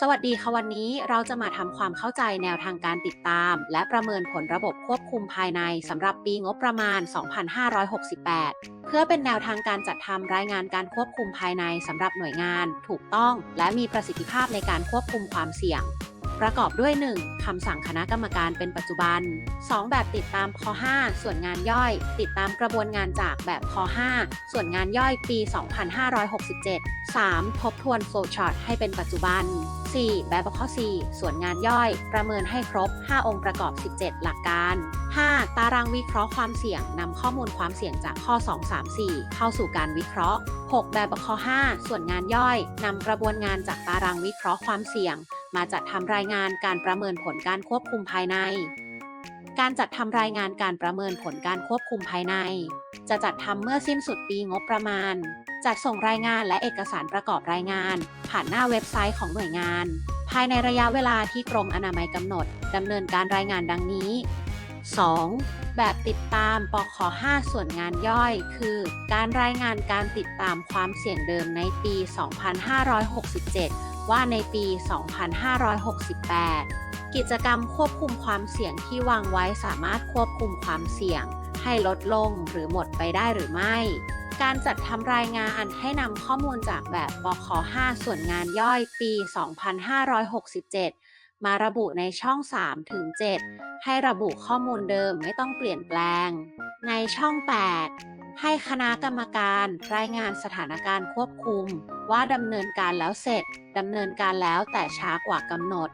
สวัสดีค่ะวันนี้เราจะมาทำความเข้าใจแนวทางการติดตาม และประเมินผลระบบควบคุมภายในสำหรับปีงบประมาณ 2568 เพื่อเป็นแนวทางการจัดทำรายงานการควบคุมภายในสำหรับหน่วยงาน ถูกต้อง และมีประสิทธิภาพในการควบคุมความเสี่ยง ประกอบด้วย 1. คำสั่งคณะกรรมการเป็นปัจจุบัน 2. แบบติดตามข้อ5ส่วนงานย่อย ติดตามกระบวนงานจากแบบข้อ5ส่วนงานย่อยปี 2567 3. ทบทวนโฟล์ชาร์ตให้เป็นปัจจุบัน 4. แบบข้อ 4 ส่วนงานย่อย ประเมินให้ครบ 5 องค์ประกอบ 17 หลักการ 5. ตารางวิเคราะห์ความเสี่ยงนำข้อมูลความเสี่ยงจากข้อ 2 3 4 เข้าสู่การวิเคราะห์ 6. แบบข้อ 5 ส่วนงานย่อยนำกระบวนงานจากตารางวิเคราะห์ความเสี่ยง มาจัดทำรายงานการประเมินผลการควบคุมภายใน การจัดทำรายงานการประเมินผลการควบคุมภายใน จะจัดทำเมื่อสิ้นสุดปีงบประมาณ จัดส่งรายงานและเอกสารประกอบรายงาน ผ่านหน้าเว็บไซต์ของหน่วยงาน ภายในระยะเวลาที่กรมอนามัยกำหนดดำเนินการรายงานดังนี้ 2. แบบติดตามปค5ส่วนงานย่อย คือ การรายงานการติดตามความเสี่ยงเดิมในปี 2567 ว่าในปี 2568 กิจกรรมควบคุมความเสี่ยงที่วางไว้สามารถควบคุมความเสี่ยง ให้ลดลงหรือหมดไปได้หรือไม่ การจัดทำรายงานให้นำข้อมูลจากแบบบค5ส่วนงานย่อยปี 2567 มาระบุในช่อง 3 ถึง 7 ให้ระบุข้อมูลเดิมไม่ต้องเปลี่ยนแปลง ในช่อง 8 ให้คณะกรรมการรายงานสถานการณ์ควบคุม ว่าดำเนินการแล้วเสร็จดำเนินการแล้วแต่ช้ากว่ากำหนด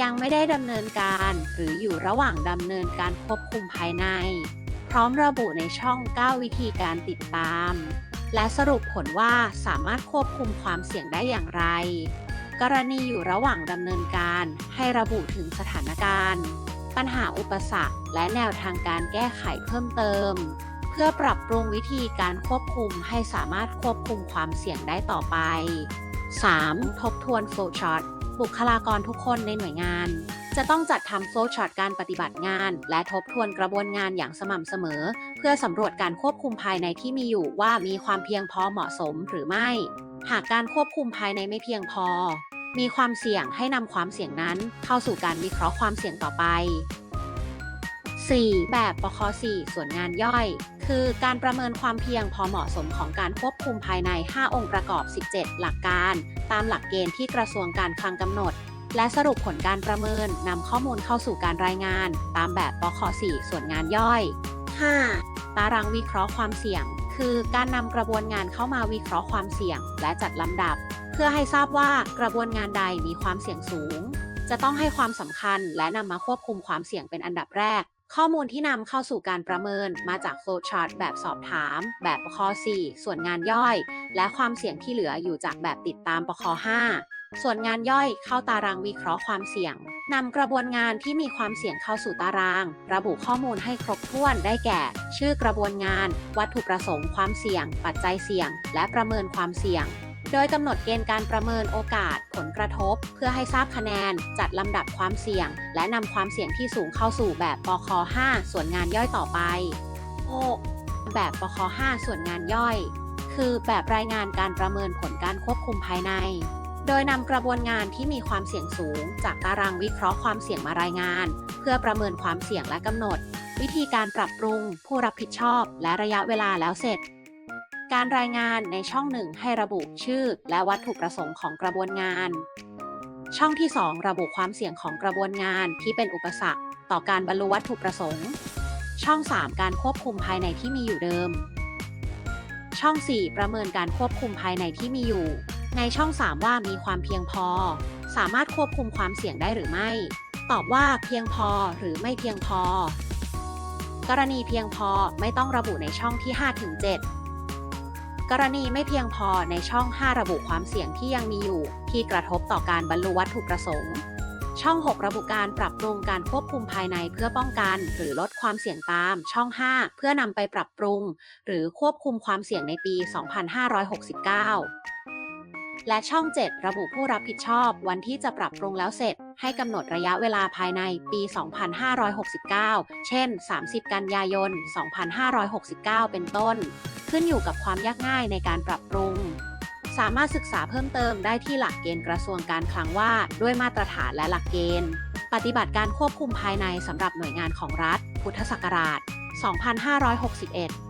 ยังไม่ได้ดำเนินการหรืออยู่ระหว่างดำเนินการควบคุมภายใน พร้อมระบุในช่อง 9 วิธีการติดตาม และสรุปผลว่าสามารถควบคุมความเสี่ยงได้อย่างไร กรณีอยู่ระหว่างดำเนินการให้ระบุถึงสถานการณ์ ปัญหาอุปสรรคและแนวทางการแก้ไขเพิ่มเติม พื่อปรับปรุงวิธีการควบคุมให้สามารถควบคุมความเสี่ยงได้ต่อไป 3. ทบทวนโฟล์ชาร์ตบุคลากรทุกคนในหน่วยงาน จะต้องจัดทำโฟล์ชาร์ตการปฏิบัติงาน และทบทวนกระบวนงานอย่างสม่ำเสมอ เพื่อสำรวจการควบคุมภายในที่มีอยู่ว่ามีความเพียงพอเหมาะสมหรือไม่ หากการควบคุมภายในไม่เพียงพอ มีความเสี่ยงให้นำความเสี่ยงนั้น เข้าสู่การวิเคราะห์ความเสี่ยงต่อไป 4. แบบปค4ส่วนงานย่อย คือการประเมินความเพียงพอเหมาะสมของการควบคุมภายใน 5 องค์ประกอบ 17 หลักการ ตามหลักเกณฑ์ที่กระทรวงการคลังกำหนด และสรุปผลการประเมินนำข้อมูลเข้าสู่การรายงาน ตามแบบปค4ส่วนงานย่อย 5. ตารางวิเคราะห์ความเสี่ยง คือการนำกระบวนงานเข้ามาวิเคราะห์ความเสี่ยง และจัดลำดับ เพื่อให้ทราบว่ากระบวนงานใดมีความเสี่ยงสูง จะต้องให้ความสำคัญและนำมาควบคุมความเสี่ยงเป็นอันดับแรก ข้อมูลที่นำเข้าสู่การประเมินมาจากโฟล์ชาร์ตแบบสอบถาม แบบปค4ส่วนงานย่อย และความเสี่ยงที่เหลืออยู่จากแบบติดตามปค5ส่วนงานย่อยเข้าตารางวิเคราะห์ความเสี่ยงนำกระบวนงานที่มีความเสี่ยงเข้าสู่ตาราง ระบุข้อมูลให้ครบถ้วนได้แก่ ชื่อกระบวนงาน วัตถุประสงค์ความเสี่ยง ปัจจัยเสี่ยง และประเมินความเสี่ยง โดยกำหนดเกณฑ์การประเมินโอกาส ผลกระทบ เพื่อให้ทราบคะแนน จัดลำดับความเสี่ยง และนำความเสี่ยงที่สูงเข้าสู่แบบปค5ส่วนงานย่อยต่อไป 6. แบบปค5ส่วนงานย่อย คือแบบรายงานการประเมินผลการควบคุมภายใน โดยนำกระบวนงานที่มีความเสี่ยงสูง จากตารางวิเคราะห์ความเสี่ยงมารายงาน เพื่อประเมินความเสี่ยงและกำหนด วิธีการปรับปรุง ผู้รับผิดชอบ และระยะเวลาแล้วเสร็จ การรายงานในช่องหนึ่งให้ระบุชื่อ และวัตถุประสงค์ของกระบวนงาน ช่องที่ 2 ระบุความเสี่ยงของกระบวนงานที่เป็นอุปสรรค ต่อการบรรลุวัตถุประสงค์ ช่อง 3 การควบคุมภายในที่มีอยู่เดิม ช่อง 4 ประเมินการควบคุมภายในที่มีอยู่ ในช่อง 3 ว่ามีความเพียงพอ สามารถควบคุมความเสี่ยงได้หรือไม่ ตอบว่าเพียงพอหรือไม่เพียงพอ กรณีเพียงพอไม่ต้องระบุในช่องที่5ถึง7 กรณีไม่เพียงพอในช่อง 5 ระบุความเสี่ยงที่ยังมีอยู่ ที่กระทบต่อการบรรลุวัตถุประสงค์ ช่อง 6 ระบุการปรับปรุงการควบคุมภายในเพื่อป้องกัน หรือลดความเสี่ยงตาม ช่อง 5 เพื่อนำไปปรับปรุง หรือควบคุมความเสี่ยงในปี 2569 และช่อง 7 ระบุผู้รับผิดชอบวันที่จะปรับปรุงแล้วเสร็จ ให้กำหนดระยะเวลาภายในปี 2569 เช่น 30 กันยายน 2569 เป็นต้น ขึ้นอยู่กับความยากง่ายในการปรับปรุง สามารถศึกษาเพิ่มเติมได้ที่หลักเกณฑ์กระทรวงการคลังว่าด้วยมาตรฐานและหลักเกณฑ์ ปฏิบัติการควบคุมภายในสำหรับหน่วยงานของรัฐ พุทธศักราช 2561